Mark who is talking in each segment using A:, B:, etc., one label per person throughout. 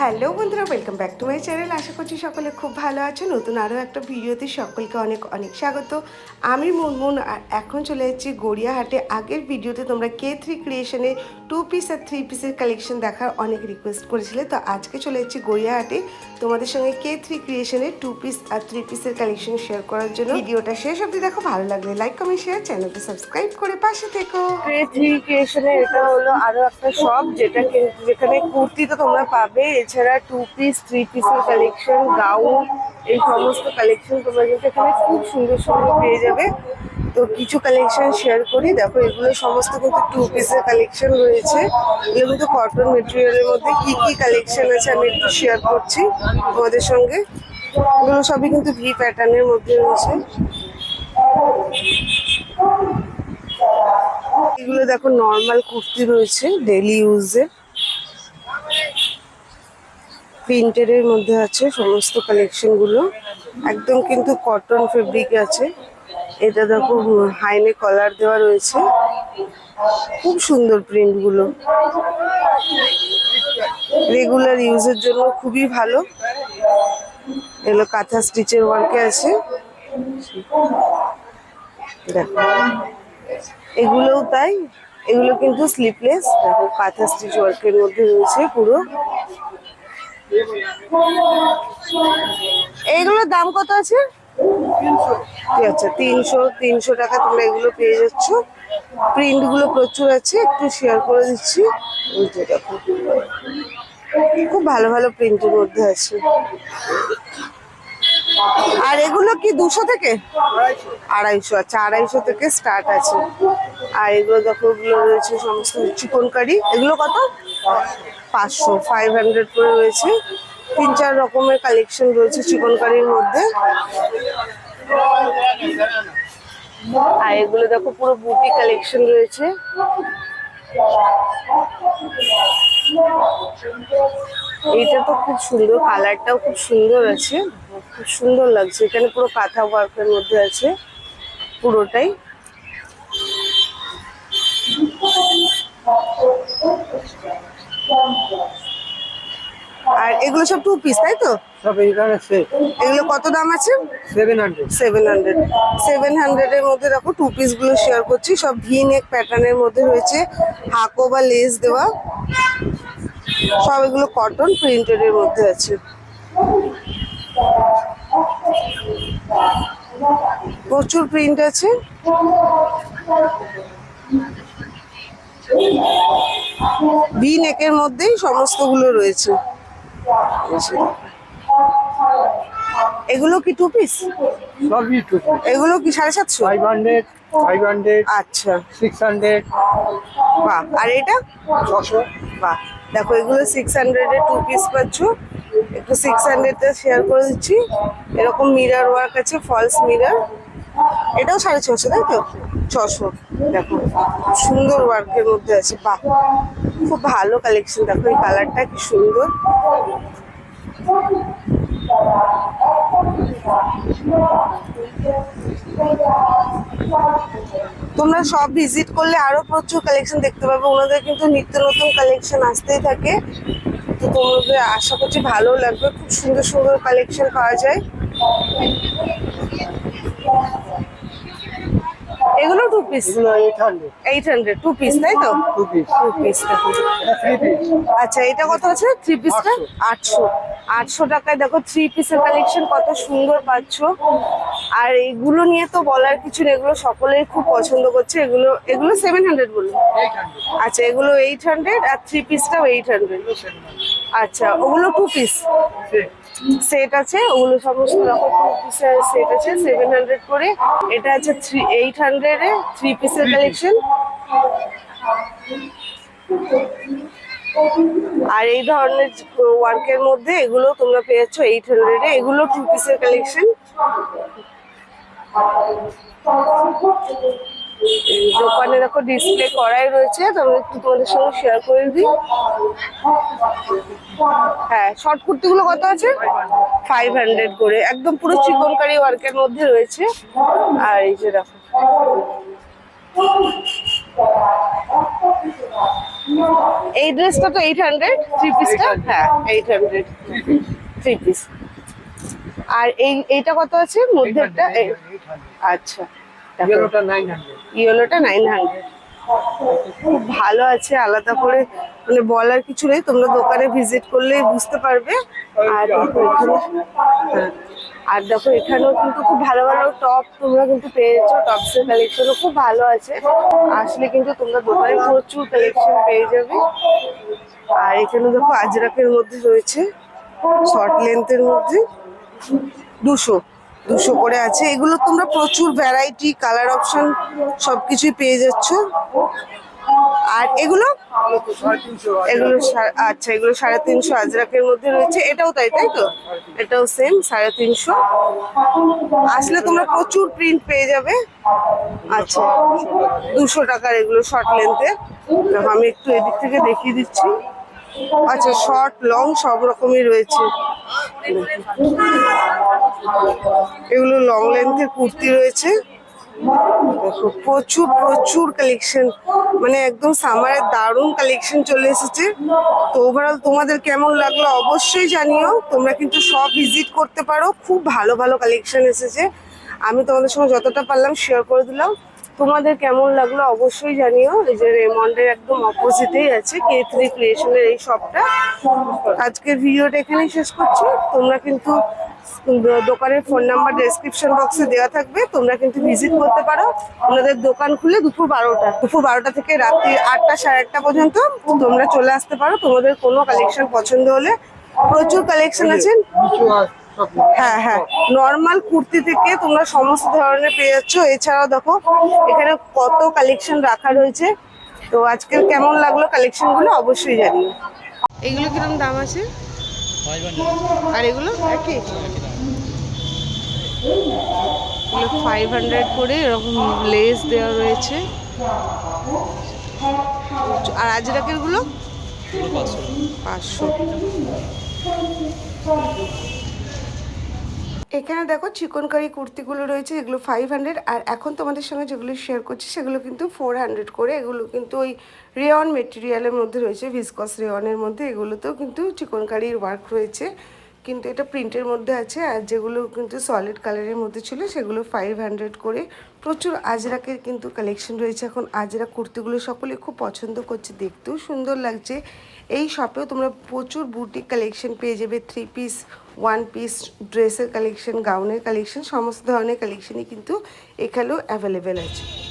A: Hello বন্ধুরা welcome back to my channel আশা করছি সকলে খুব ভালো আছে। নতুন আরও একটা ভিডিওতে সকলকে অনেক অনেক স্বাগত। আমি মুনমুন, আর এখন চলে যাচ্ছি গড়িয়াহাটে। আগের ভিডিওতে তোমরা কে থ্রি ক্রিয়েশনে টু পিস আর থ্রি পিসের কালেকশন দেখার অনেক রিকোয়েস্ট করেছিলে। তো আজকে চলে যাচ্ছি গড়িয়াহাটে। তোমাদের সঙ্গে কে থ্রি ক্রিয়েশনে টু পিস আর থ্রি পিসের কালেকশন শেয়ার করার জন্য। ভিডিওটা শেষ অবধি দেখো, ভালো লাগলে লাইক কমেন্ট শেয়ার চ্যানেলটা সাবস্ক্রাইব করে পাশে থেকো।
B: থ্রি থ্রি ক্রিয়েশনে এটা হলো আরও একটা শপ যেটা যেখানে কুর্তি তো তোমরা পাবে। এছাড়া টু পিস থ্রি পিসের কালেকশন গাউন এই সমস্ত কালেকশন তোমরা কিন্তু এখানে খুব সুন্দর সুন্দর পেয়ে যাবে। তো কিছু কালেকশন শেয়ার করি। দেখো, এগুলো সমস্ত কিন্তু টু পিসের কালেকশন রয়েছে। এগুলো কিন্তু কটন মেটেরিয়ালের মধ্যে কি কি কালেকশন আছে আমি একটু শেয়ার করছি তোমাদের সঙ্গে। এগুলো সবই কিন্তু ভি প্যাটার্নের মধ্যে রয়েছে। এগুলো দেখো নর্মাল কুর্তি রয়েছে ডেলি ইউজের প্রিন্টের মধ্যে আছে সমস্ত কালেকশনগুলো। একদম কিন্তু কটন ফেব্রিক আছে। এটা দেখো, হাইনে কলার দেওয়া রয়েছে। খুব সুন্দর প্রিন্টগুলো। রেগুলার ইউজের জন্য খুবই ভালো। এগুলো কাঁথা স্টিচের ওয়ার্কে আছে। দেখো। এগুলোও তাই। এগুলো কিন্তু স্লিপলেস দেখো, কাঁথা স্টিচ ওয়ার্কের মধ্যে রয়েছে পুরো। এইগুলোর দাম কত আছে? আচ্ছা তিনশো তিনশো টাকা তোমরা এগুলো পেয়ে যাচ্ছ। প্রিন্টগুলো প্রচুর আছে, একটু শেয়ার করে দিচ্ছি। দেখো। খুব ভালো ভালো প্রিন্টের মধ্যে আছে। আর এগুলো কি দুশো থেকে? আড়াইশো আচ্ছা আড়াইশো থেকে স্টার্ট আছে। আর এগুলো দেখো, এগুলো রয়েছে সমস্ত চিকন কারি এগুলো কত? পাঁচশো ফাইভ হান্ড্রেড করে রয়েছে। তিন চার রকমের কালেকশন রয়েছে চিকন কারির মধ্যে। আর এগুলো দেখো, পুরো বুটি কালেকশন রয়েছে। এইটা তো খুব সুন্দর কালারটাও খুব সুন্দর আছে। খুব সুন্দর লাগছে। এখানে পুরো কাঁথা ওয়ার্কের মধ্যে আছে, পুরোটাই। আর এগুলো সব টু পিস তাই তো?
C: সব সেট
B: এগুলো কত দাম আছে?
C: Seven hundred
B: seven hundred seven হান্ড্রেডের মধ্যে দেখো টু পিসগুলো শেয়ার করছি সব ভি নেক প্যাটার্নের মধ্যে রয়েছে হাকো বা লেস দেওয়া। সব এগুলো কটন প্রিন্টেডের মধ্যে আছে। প্রচুর প্রিন্ট আছে। ভি নেকের মধ্যেই সমস্তগুলো রয়েছে। এগুলো কি টু পিস এগুলো কি সাড়ে সাতশো?
C: ফাইভ হান্ড্রেড ফাইভ হান্ড্রেড
B: আচ্ছা।
C: সিক্স হান্ড্রেড
B: বাহ আর এটা?
C: ছশো।
B: বাহ দেখো এগুলো সিক্স হান্ড্রেডে টু পিস পাচ্ছ। একটু সিক্স হান্ড্রেডটা শেয়ার করে দিচ্ছি। এরকম মিরার ওয়ার্ক আছে ফলস মিরার এটাও সাড়ে ছশো তাই তো? ছশো দেখো, সুন্দর ওয়ার্কের মধ্যে আছে, বাহ! খুব ভালো কালেকশন দেখো এই কালারটা কি সুন্দর। তোমরা সব ভিজিট করলে আরও প্রচুর কালেকশন দেখতে পাবে, ওনাদের কিন্তু নিত্য নতুন কালেকশন আসতেই থাকে। তো তোমাদের আশা করছি ভালো লাগবে, খুব সুন্দর সুন্দর কালেকশন পাওয়া যায়। এগুলো টু পিস
C: এগুলো eight hundred
B: eight hundred two piece তাই তো?
C: টু পিস
B: টু পিস আচ্ছা এটা কত আছে? থ্রি পিসটা আটশো। আটশো। টাকায় দেখো থ্রি পিসের কালেকশন কত সুন্দর পাচ্ছ। আর এগুলো নিয়ে তো বলার কিছু নেই এগুলো সকলেই খুব পছন্দ করছে। এগুলো এগুলো সেভেন হান্ড্রেড বলুন। আচ্ছা এগুলো এইট হান্ড্রেড আর থ্রি পিসটাও এইট হান্ড্রেড আচ্ছা ওগুলো টু পিস সেট আছে ওগুলো সমস্ত রকম টু পিসের সেট আছে সেভেন হান্ড্রেড করে। এটা আছে থ্রি এইট হান্ড্রেডে থ্রি পিসের কালেকশন আর এই ধরনের ওয়ার্কের মধ্যে এগুলো তোমরা পেয়ে যাচ্ছ এইট হান্ড্রেডে এগুলো টু পিসের কালেকশন দোকানে দেখো ডিসপ্লে করাই রয়েছে তোমরা একটু তোমাদের সঙ্গে শেয়ার করে দিই। হ্যাঁ শর্ট কুর্তিগুলো কত আছে? ফাইভ হান্ড্রেড করে, একদম পুরো চিকনকারি ওয়ার্কের মধ্যে রয়েছে। আর এই যে দেখো। এই ড্রেসটা তো এইট হান্ড্রেড থ্রি পিসটা হ্যাঁ এইট হান্ড্রেড থ্রি পিস আর এই এইটা কত আছে? মধ্যেরটা? আচ্ছা
C: ইয়েলোটা নাইন হান্ড্রেড
B: ইয়েলোটা নাইন হান্ড্রেড খুব ভালো আছে আলাদা করে মানে বলার কিছু নেই। তোমরা দোকানে ভিজিট করলেই বুঝতে পারবে। আর দেখো এখানে হ্যাঁ, আর দেখো এখানেও কিন্তু খুব ভালো ভালো টপ তোমরা কিন্তু পেয়েছ টপসের কালেকশনও খুব ভালো আছে। আসলে কিন্তু তোমরা দোকানে প্রচুর কালেকশন পেয়ে যাবে। আর এখানে দেখো আজরাকের মধ্যে রয়েছে শর্ট লেন্থের মধ্যে। দুশো দুশো করে আছে। এগুলো তোমরা প্রচুর ভ্যারাইটি কালার অপশন সবকিছুই পেয়ে যাচ্ছ। আর এগুলো? এগুলো আচ্ছা এগুলো সাড়ে তিনশো আজরাকের মধ্যে রয়েছে। এটাও তাই তাই তো? এটাও সেম সাড়ে তিনশো। আসলে তোমরা প্রচুর প্রিন্ট পেয়ে যাবে। আচ্ছা দুশো টাকার এগুলো শর্ট লেন্থের আমি একটু এদিক থেকে দেখিয়ে দিচ্ছি। আচ্ছা শর্ট লং সব রকমই রয়েছে। এগুলো লং লেন্থের কুর্তি রয়েছে। দেখো, প্রচুর প্রচুর কালেকশন মানে একদম সামারের দারুণ কালেকশন চলে এসেছে। তো ওভারঅল তোমাদের কেমন লাগল অবশ্যই জানিও। তোমরা কিন্তু সব ভিজিট করতে পারো। খুব ভালো ভালো কালেকশন এসেছে। আমি তোমাদের সঙ্গে যতটা পারলাম শেয়ার করে দিলাম। তোমাদের কেমন লাগল অবশ্যই জানিও। এই যে রেমন্ডের একদম অপোজিটেই আছে কে থ্রি ক্রিয়েশনের এই শপটা আজকের ভিডিওটা এখানেই শেষ করছি। তোমরা কিন্তু দোকানের ফোন নাম্বার ডেসক্রিপশন বক্সে দেওয়া থাকবে। তোমরা কিন্তু ভিজিট করতে পারো। ওনাদের দোকান খুলে দুপুর বারোটা দুপুর বারোটা থেকে রাত্রি আটটা, সাড়ে আটটা পর্যন্ত তোমরা চলে আসতে পারো। তোমাদের কোনো কালেকশন পছন্দ হলে প্রচুর কালেকশন আছে। হ্যাঁ হ্যাঁ। নর্মাল কুর্তি থেকে তোমরা সমস্ত ধরনের পেয়ে যাচ্ছ। এছাড়াও দেখো এখানে কত কালেকশন রাখা রয়েছে। তো আজকের কেমন লাগল কালেকশনগুলো অবশ্যই জানিও। এগুলো কীরকম দাম আছে? আর এগুলো? একই? এগুলো ফাইভ হান্ড্রেড করে এরকম লেস দেওয়া রয়েছে। আর আজরাকেরগুলো? পাঁচশো।
A: এখানে দেখো চিকনকারি কুর্তিগুলো রয়েছে, যেগুলো ফাইভ হান্ড্রেড আর এখন তোমাদের সঙ্গে যেগুলো শেয়ার করছি সেগুলো কিন্তু ফোর হান্ড্রেড করে। এগুলো কিন্তু ওই রেয়ন মেটেরিয়ালের মধ্যে রয়েছে ভিসকস রেয়নের মধ্যে। এগুলোতেও কিন্তু চিকনকারির ওয়ার্ক রয়েছে। কিন্তু এটা প্রিন্টের মধ্যে আছে আর যেগুলো কিন্তু সলিড কালারের মধ্যে ছিল সেগুলো ফাইভ হান্ড্রেড করে প্রচুর আজরাকের কিন্তু কালেকশন রয়েছে। এখন আজরা কুর্তিগুলো সকলে খুব পছন্দ করছে, দেখতেও সুন্দর লাগছে। এই শপেও তোমরা প্রচুর বুটিক কালেকশন পেয়ে যাবে থ্রি পিস ওয়ান পিস ড্রেসের কালেকশন গাউনের কালেকশন সমস্ত ধরনের কালেকশনই কিন্তু এখানেও অ্যাভেলেবেল আছে।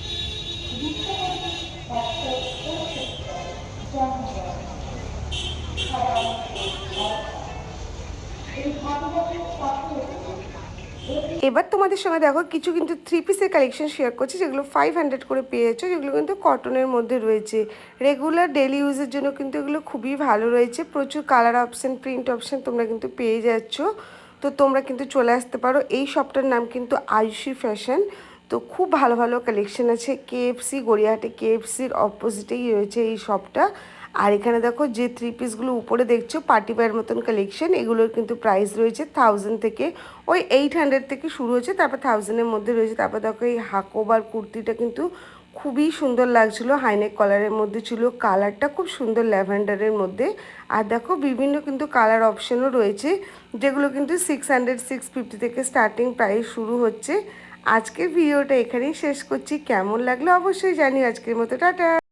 A: এবার তোমাদের সঙ্গে দেখো, কিছু কিন্তু থ্রি পিসের কালেকশন শেয়ার করছি, যেগুলো ফাইভ হান্ড্রেড করে পেয়ে যাচ্ছ যেগুলো কিন্তু কটনের মধ্যে রয়েছে। রেগুলার ডেলি ইউজের জন্য কিন্তু এগুলো খুবই ভালো রয়েছে, প্রচুর কালার অপশান প্রিন্ট অপশান তোমরা কিন্তু পেয়ে যাচ্ছ। তো তোমরা কিন্তু চলে আসতে পারো, এই শপটার নাম কিন্তু আয়ুষি ফ্যাশন তো খুব ভালো ভালো কালেকশন আছে কেএফসি গড়িয়াহাটে কেএফসির অপোজিটেই রয়েছে এই শপটা আর এখানে দেখো যে থ্রি পিসগুলো উপরে দেখছ পার্টি ওয়্যার মতন কালেকশন এগুলোর কিন্তু প্রাইস রয়েছে থাউজেন্ড থেকে, ওই এইট হান্ড্রেড থেকে শুরু হচ্ছে, তারপর থাউজেন্ডের মধ্যে রয়েছে, তারপর দেখো এই হাকোবার কুর্তিটা কিন্তু খুবই সুন্দর লাগছিল হাইনেক কালারের মধ্যে ছিল কালারটা খুব সুন্দর ল্যাভেন্ডারের মধ্যে, আর দেখো বিভিন্ন কিন্তু কালার অপশনও রয়েছে, যেগুলো কিন্তু সিক্স হান্ড্রেড সিক্স ফিফটি থেকে স্টার্টিং প্রাইস শুরু হচ্ছে। আজকের ভিডিওটা এখানেই শেষ করছি, কেমন লাগল অবশ্যই জানি আজকের মতো টাটা।